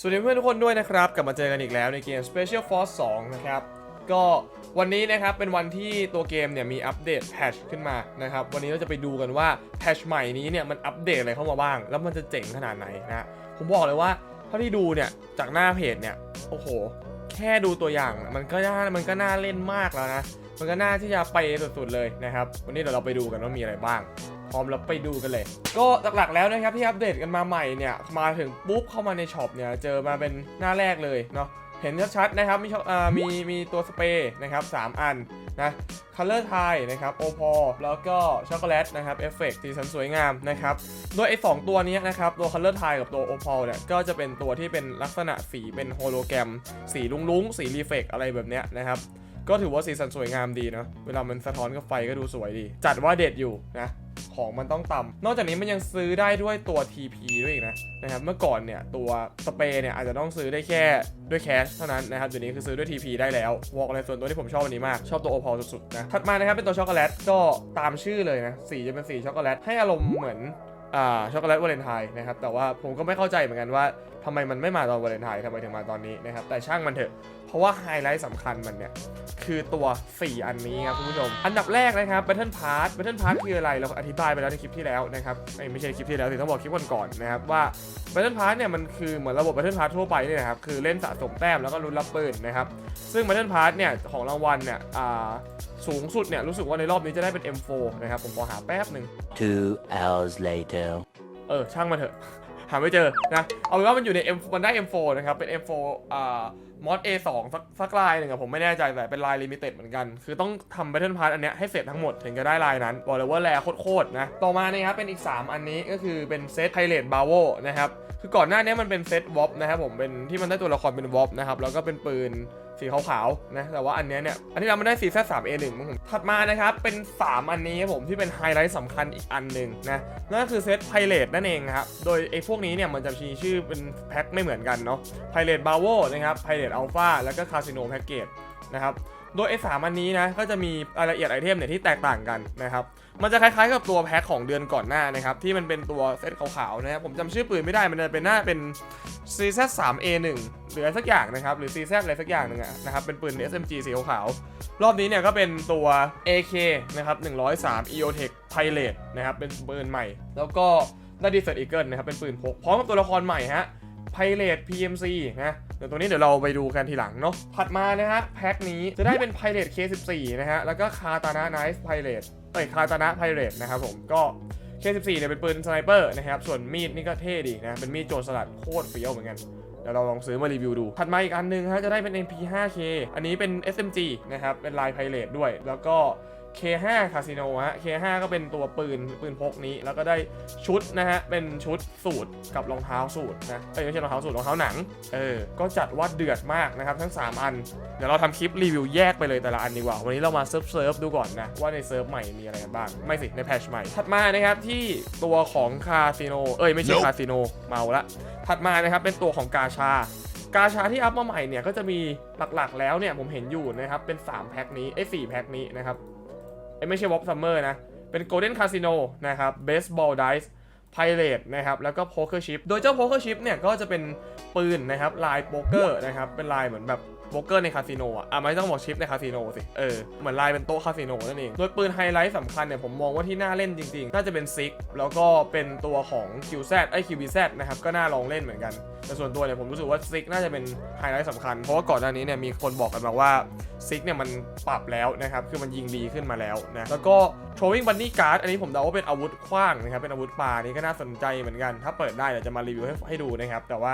สวัสดีเพื่อนทุกคนด้วยนะครับ กลับมาเจอกันอีกแล้วในเกม Special Force 2 นะครับ ก็วันนี้นะครับเป็นวันที่ตัวเกมเนี่ยมีอัปเดตแพทชขึ้นมานะครับ วันนี้เราจะไปดูกันว่าแพทชใหม่นี้เนี่ยมันอัปเดตอะไรเข้ามาบ้าง แล้วมันจะเจ๋งขนาดไหนนะผมบอกเลยว่าเท่าที่ดูเนี่ยจากหน้าเพจเนี่ยโอ้โห แค่ดูตัวอย่างมันก็น่ามันก็น่าเล่นมากแล้วนะ มันก็น่าที่จะไปสุดๆเลยนะครับ วันนี้เดี๋ยวเราไปดูกันว่ามีอะไรบ้าง พร้อมแล้วไปดูกันเลย ก็หลักๆแล้วนะครับที่อัปเดตกันมาใหม่เนี่ยมาถึงปุ๊บเข้ามาในช็อปเนี่ยเจอมาเป็นหน้าแรกเลยเนาะเห็นชัดๆนะครับมีอ่ามีมีตัวสเปรย์นะครับสามอันนะคัลเลอร์ไทยนะครับโอพอแล้วก็ช็อกโกแลตนะครับเอฟเฟกต์สีสันสวยงามนะครับโดยไอ้สองตัวนี้นะครับตัวคัลเลอร์ไทยกับตัวโอพอเนี่ยก็จะเป็นตัวที่เป็นลักษณะสีเป็นโฮโลแกรม สีลุ้งๆ สีรีเฟกอะไรแบบเนี้ยนะครับ ก็ถือว่าสีสันสวยงามดีเนาะเวลามันสะท้อนกับไฟก็ดูสวยดี จัดว่าเด็ดอยู่นะของมันต้องต่ำนอกจากนี้มันยังซื้อได้ด้วยตัว TP ด้วยอีกนะนะครับ เมื่อก่อนเนี่ยตัวสเปรย์เนี่ยอาจจะต้องซื้อได้แค่ด้วยแคชเท่านั้นนะครับเดี๋ยวนี้คือซื้อด้วย TP ได้แล้ววอกอะไรส่วนตัวที่ผมชอบอันนี้มาก ชอบตัวโอพอลสุดๆนะ ถัดมานะครับเป็นตัวช็อกโกแลตก็ตามชื่อเลยนะ สีจะเป็นสีช็อกโกแลตให้อารมณ์เหมือนอ่าช็อกโกแลตวาเลนไทน์นะครับ แต่ว่าผมก็ไม่เข้าใจเหมือนกันว่าทำไมมันไม่มาตอนวาเลนไทน์ทำไมถึงมาตอนนี้นะครับ แต่ช่างมันเถอะ เพราะว่าไฮไลท์สำคัญมันเนี่ย คือตัว 4 อันนี้ครับคุณผู้ชม อันดับแรกนะครับ Battle Pass Battle Pass คืออะไร เราอธิบายไปแล้วในคลิปที่แล้วนะครับเอ้ยไม่ใช่คลิปที่แล้วสิต้องบอกคลิปก่อนๆนะครับว่า Battle Pass เนี่ยมันคือเหมือนระบบ Battle Pass ทั่วไปนี่นะครับคือเล่นสะสมแต้มแล้วก็ลุ้นรับปืนนะครับซึ่ง Battle Pass เนี่ยของรางวัลเนี่ยอ่าสูงสุดเนี่ยรู้สึกว่าในรอบนี้จะได้เป็น M4 นะครับผมขอหาแป๊บหนึ่ง Two hours later. เออช่างมันเถอะ หาไม่เจอนะเอาเป็นว่ามันอยู่ใน M มันได้ M4 นะครับ เป็น M4 อ่ามอด A2 สักสักลายหนึ่งอะผมไม่แน่ใจแต่เป็นลายลิมิเต็ดเหมือนกัน คือต้องทำ Battle Pass อันเนี้ยให้เสร็จทั้งหมดถึงจะได้ลายนั้น บอกเลยว่าแรโคตรๆนะ ต่อมานะครับเป็นอีก 3 อันนี้ก็คือเป็นเซตไพเรตบาโวนะครับ คือก่อนหน้านี้มันเป็นเซตวอปนะครับผมเป็นที่มันได้ตัวละครเป็นวอปนะครับแล้วก็เป็นปืน สีขาวๆนะแต่ว่าอันเนี้ยเนี่ยอันนี้เราไม่ได้ 4Z3A1 มั้งผมถัดมานะครับเป็น 3 อันนี้ครับผมที่เป็นไฮไลท์สำคัญอีกอันหนึ่งนะนั่นก็คือเซตไพเรตนั่นเองครับโดยไอ้พวกนี้เนี่ยมันจะมีชื่อเป็นแพ็คไม่เหมือนกันเนาะไพเรตบาโวนะครับไพเรตอัลฟาแล้วก็คาสิโนแพ็กเกจนะครับ โดยไอ้สามอันนี้นะก็จะมีรายละเอียดไอเทมเนี่ยที่แตกต่างกันนะครับมันจะคล้ายๆกับตัวแพ็คของเดือนก่อนหน้านะครับที่มันเป็นตัวเซตขาวๆนะครับผมจำชื่อปืนไม่ได้มันจะเป็นหน้าเป็น CZ3A1 หรืออะไรสักอย่างนะครับหรือ CZ อะไรสักอย่างหนึ่งอะนะครับเป็นปืน SMG สีขาวๆรอบนี้เนี่ยก็เป็นตัว AK นะครับ103 EOTech Pilot นะครับเป็นปืนใหม่ แล้วก็ได้ Desert Eagle นะครับเป็นปืนพกพร้อมกับตัวละครใหม่ฮะ Pilot PMC นะเดี๋ยวตัวนี้เดี๋ยวเราไปดูกันทีหลังเนาะถัดมานะฮะแพ็คนี้จะได้เป็น Pilot K14 นะฮะแล้วก็ Katana Knife Pilot เอ้ย Katana Pilot นะครับผมก็ K14 เนี่ยเป็นปืนสไนเปอร์นะครับส่วนมีดนี่ก็เท่ดีนะเป็นมีดโจรสลัดโคตรเฟี้ยวเหมือนกันเดี๋ยวเราลองซื้อมารีวิวดู ถัดมาอีกอันหนึงฮะจะได้เป็น MP5K อันนี้เป็น SMG นะครับเป็นลายไพเรตด้วย แล้วก็ K5 คาสิโนฮะ K5 ก็เป็นตัวปืนปืนพกนี้ แล้วก็ได้ชุดนะฮะ เป็นชุดสูตรกับรองเท้าสูตรนะ เอ้ยไม่ใช่รองเท้าสูตรรองเท้าหนัง เออ ก็จัดว่าเดือดมากนะครับ ทั้ง 3 อัน เดี๋ยวเราทำคลิปรีวิวแยกไปเลยแต่ละอันดีกว่า วันนี้เรามาเซิร์ฟเซิร์ฟดูก่อนนะ ว่าในเซิร์ฟใหม่มีอะไรกันบ้าง ไม่สิในแพทชใหม่ ถัดมานะครับที่ตัวของคาสิโน เอ้ยไม่ใช่ Nope คาสิโนเมาละ ถัดมานะครับเป็นตัวของกาชากาชาที่อัพมาใหม่เนี่ยก็จะมีหลักๆแล้วเนี่ยผมเห็นอยู่นะครับเป็น 3 แพ็คนี้ไอ้4แพ็คนี้นะครับ ไอ้ไม่ใช่วอปซัมเมอร์นะ เป็นโกลเด้นคาสิโนนะครับเบสบอลไดส์พายเลตนะครับแล้วก็โพเกอร์ชิพโดยเจ้าโพเกอร์ชิพเนี่ยก็จะเป็นปืนนะครับลายโป๊กเกอร์นะครับเป็นลายเหมือนแบบ โป๊กเกอร์ในคาสิโนอะอะไม่ต้องบอกชิปในคาสิโนสิ เออ เหมือนลายเป็นโต๊ะคาสิโนนั่นเอง โดยปืนไฮไลท์สำคัญเนี่ยผมมองว่าที่น่าเล่นจริงๆ น่าจะเป็นซิกแล้วก็เป็นตัวของ QZ ไอ้ QBZ นะครับก็น่าลองเล่นเหมือนกัน แต่ส่วนตัวเนี่ยผมรู้สึกว่าซิกน่าจะเป็นไฮไลท์สำคัญ เพราะว่าก่อนหน้านี้เนี่ยมีคนบอกกันมาว่าซิกเนี่ยมันปรับแล้วนะครับ คือมันยิงดีขึ้นมาแล้วนะ แล้วก็ throwing bunny card อันนี้ผมเดาว่าเป็นอาวุธขว้างนะครับ เป็นอาวุธปลานี่ก็น่าสนใจเหมือนกัน ถ้าเปิดได้เดี๋ยวจะมารีวิวให้ให้ดูนะครับ แต่ว่า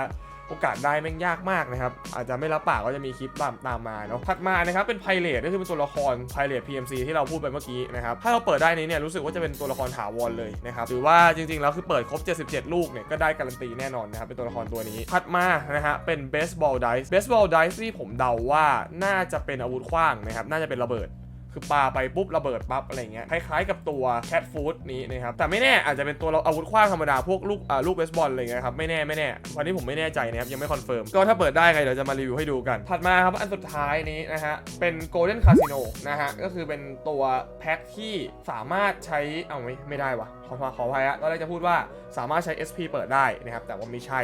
โอกาสได้แม่งยากมากนะครับ อาจจะไม่รับปากก็จะมีคลิปตามตามมาเนาะถัดมานะครับเป็นไพเรตก็คือเป็นตัวละครไพเรต PMC ที่เราพูดไปเมื่อกี้นะครับถ้าเราเปิดได้นี้เนี่ยรู้สึกว่าจะเป็นตัวละครถาวรเลยนะครับหรือว่าจริงๆแล้วคือเปิดครบ 77 ลูกเนี่ยก็ได้การันตีแน่นอนนะครับเป็นตัวละครตัวนี้ถัดมานะฮะเป็น baseball dice baseball dice ที่ผมเดาว่าน่าจะเป็นอาวุธขว้างนะครับน่าจะเป็นระเบิด คือปาไปปุ๊บระเบิดปั๊บอะไรเงี้ยคล้ายๆกับตัวแคทฟูดนี้นะครับแต่ไม่แน่อาจจะเป็นตัวเราอาวุธคว้างธรรมดาพวกลูกอ่าลูกเบสบอลอะไรเงี้ยครับไม่แน่ไม่แน่วันนี้ผมไม่แน่ใจนะครับยังไม่คอนเฟิร์มก็ถ้าเปิดได้ไงเดี๋ยวจะมารีวิวให้ดูกัน ถัดมาครับอันสุดท้ายนี้นะฮะเป็น Golden Casino นะฮะก็คือเป็นตัวแพ็คที่สามารถใช้เอาไม่ไม่ได้วะขอขออภัยฮะตอนแรกจะพูดว่าสามารถใช้ SP เปิดได้นะครับแต่ว่าไม่ใช่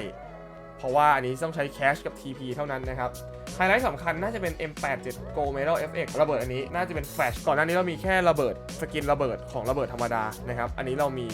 เพราะว่าอันนี้ต้องใช้แคชกับ TP เท่านั้นนะครับไฮไลท์สำคัญน่าจะเป็น M87 Go Metal FX ระเบิดอันนี้น่าจะเป็นแฟลชก่อนหน้านี้เรามีแค่ระเบิดสกินระเบิดของระเบิดธรรมดานะครับอันนี้เรามี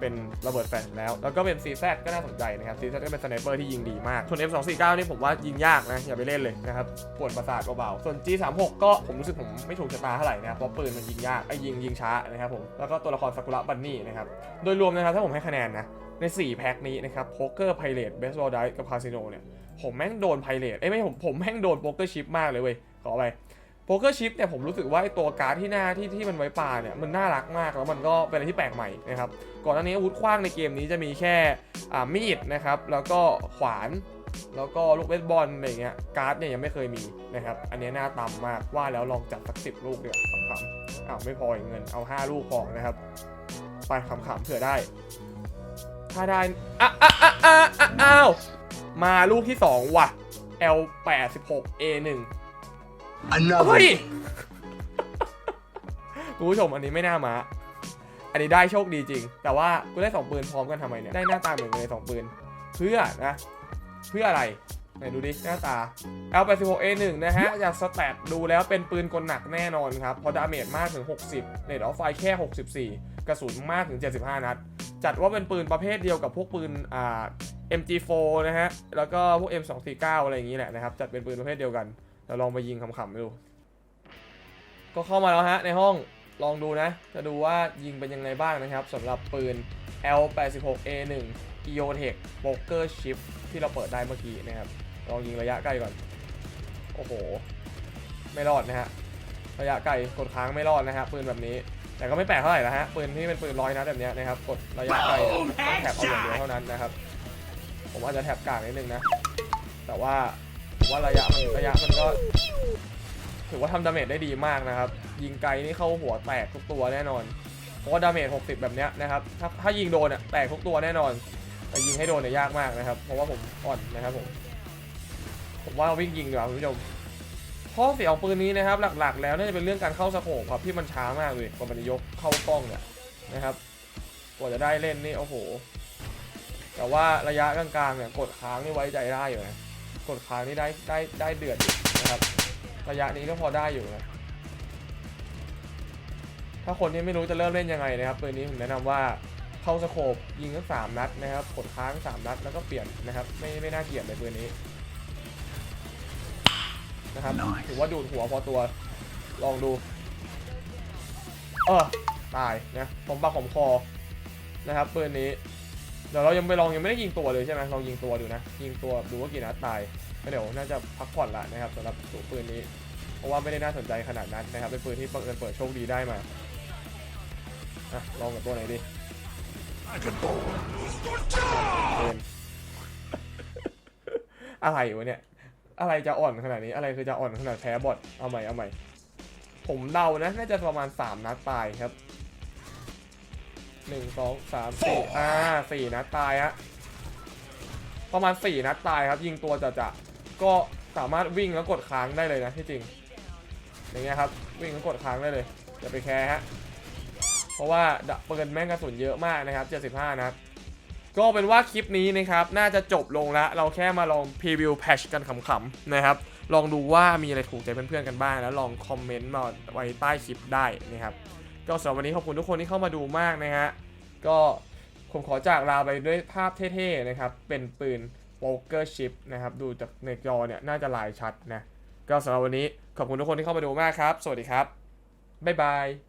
เป็นระเบิดแฟลชแล้ว แล้วก็เป็น CZ ก็น่าสนใจนะครับ CZ ก็เป็นสไนเปอร์ที่ยิงดีมากส่วน M249 นี่ผมว่ายิงยากนะอย่าไปเล่นเลยนะครับปวดประสาทเบาๆส่วน G36 ก็ผมรู้สึกผมไม่ถูกชะตาเท่าไหร่นะครับเพราะปืนมันยิงยากไอ้ยิงยิงช้านะครับผมแล้วก็ตัวละครซากุระบันนี่นะครับโดยรวมนะครับถ้าผมให้คะแนนนะ ใน 4 แพ็คนี้นะครับโป๊กเกอร์ไพเรตเบสบอลไดกับคาสิโนเนี่ยผมแม่งโดนไพเรตเอ้ยไม่ผมผมแม่งโดนโป๊กเกอร์ชิปมากเลยเว้ยขอไปโป๊กเกอร์ชิปเนี่ยผมรู้สึกว่าไอตัวการ์ดที่หน้าที่ที่มันไว้ปาเนี่ยมันน่ารักมากแล้วมันก็เป็นอะไรที่แปลกใหม่นะครับก่อนหน้านี้อาวุธคว้างในเกมนี้จะมีแค่อ่ามีดนะครับแล้วก็ขวานแล้วก็ลูกเบสบอลอะไรเงี้ยการ์ดเนี่ยยังไม่เคยมีนะครับอันนี้น่าตำมากว่าแล้วลองจัดสักสิบลูกเดียวขำๆอ้าวไม่พออีกเงินเอา 5 ลูกพอนะครับไปขำๆเผื่อได้ ถ้าได้อะอะอะอะอะอ้าวมาลูกที่2ว่ะ L 8 6 A 1 Another เฮ้ยคุณผู้ชมอันนี้ไม่น่ามา อันนี้ได้โชคดีจริง แต่ว่ากูได้สองปืนพร้อมกันทำไมเนี่ย ได้หน้าตาเหมือนกันเลยสองปืน เพื่อนะ เพื่ออะไรไหนดูดิ หน้าตา L 8 6 A 1 นะฮะ จากสแตทดูแล้วเป็นปืนกลหนักแน่นอนครับ เพราะดาเมจมากถึง 60 เนตออฟไฟแค่ 64 กระสุนมากถึง 75 นัด จัดว่าเป็นปืนประเภทเดียวกับพวกปืนอ่า MG4 นะฮะ แล้วก็พวก M249 อะไรอย่างนี้แหละนะครับ จัดเป็นปืนประเภทเดียวกันเราลองไปยิงขำๆดู ก็เข้ามาแล้วฮะในห้อง ลองดูนะ จะดูว่ายิงเป็นยังไงบ้างนะครับสำหรับปืน L86A1 EOTech Poker Shift ที่เราเปิดได้เมื่อกี้นะครับ ลองยิงระยะใกล้ก่อน โอ้โห ไม่รอดนะฮะ ระยะไกลกดค้างไม่รอดนะฮะปืนแบบนี้ แต่ก็ไม่แปลกเท่าไหร่นะฮะปืนที่เป็นปืนร้อยนัดแบบเนี้ยนะครับกดระยะไกลเนี่ยต้องแท็บเอาอย่างเดียวเท่านั้นนะครับ ผมอาจจะแท็บกลางนิดนึงนะ แต่ว่าผมว่าระยะมันระยะมันก็ถือว่าทำดาเมจได้ดีมากนะครับ ยิงไกลนี่เข้าหัวแตกทุกตัวแน่นอน เพราะว่าดาเมจ 60 แบบเนี้ยนะครับ ถ้าถ้ายิงโดนอะแตกทุกตัวแน่นอน แต่ยิงให้โดนเนี่ยยากมากนะครับ เพราะว่าผมอ่อนนะครับผม ผมว่าวิ่งยิงดีกว่าคุณผู้ชม ข้อเสียของปืนนี้นะครับ หลักๆ แล้วน่าจะเป็นเรื่องการเข้าสโคปครับที่มันช้ามากเลยกว่ามันจะยกเข้ากล้องเนี่ยนะครับกว่าจะได้เล่นนี่โอ้โห แต่ว่าระยะกลางๆเนี่ยกดค้างนี่ไว้ใจได้อยู่นะกดค้างนี่ได้ได้ได้เดือดอยู่นะครับ ระยะนี้ก็พอได้อยู่นะถ้าคนที่ไม่รู้จะเริ่มเล่นยังไงนะครับปืนนี้ผมแนะนำว่าเข้าสโคปยิงทั้งสามนัดนะครับกดค้างสามนัดแล้วก็เปลี่ยนนะครับ ไม่ไม่น่าเกลียดเลยปืนนี้ นะครับ Nice ถือว่าดูดหัวพอตัว ลองดู เออตายนะผมปากผมคอ นะครับปืนนี้ เดี๋ยวเรายังไปลองยังไม่ได้ยิงตัวเลยใช่ไหมลองยิงตัวดูนะ ยิงตัวดูว่ากี่นัดตายก็เดี๋ยวน่าจะพักผ่อนละนะครับสำหรับตัวปืนนี้ เพราะว่าไม่ได้น่าสนใจขนาดนั้นนะครับ เป็นปืนที่บังเอิญเปิดโชคดีได้มาอะลองกับตัวไหนดีปืนอะไรวะเนี่ย อะไรจะอ่อนขนาดนี้อะไรคือจะอ่อนขนาดแพ้บอทเอาใหม่เอาใหม่ ผมเดานะน่าจะประมาณ 3 นัดตายครับหนึ่งสองสามสี่อ่าสี่นัดตายฮะประมาณสี่นัดตายครับ ยิงตัวจะจะก็สามารถวิ่งแล้วกดค้างได้เลยนะที่จริง อย่างเงี้ยครับ วิ่งแล้วกดค้างได้เลยอย่าไปแคร์ฮะเพราะว่าดะปืนแม่งกระสุนเยอะมากนะครับ 75นัด ก็เป็นว่าคลิปนี้นะครับ น่าจะจบลงแล้วเราแค่มาลองพรีวิวแพชกันขำๆนะครับ ลองดูว่ามีอะไรถูกใจเพื่อนๆกันบ้าง แล้วลองคอมเมนต์มาไว้ใต้คลิปได้นะครับ ก็สำหรับวันนี้ขอบคุณทุกคนที่เข้ามาดูมากนะฮะ ก็ผมขอจากลาไปด้วยภาพเท่ๆนะครับ เป็นปืนโป๊กเกอร์ชิปนะครับ ดูจากในจอเนี่ยน่าจะลายชัดนะ ก็สำหรับวันนี้ขอบคุณทุกคนที่เข้ามาดูมากครับ สวัสดีครับ บ๊ายบาย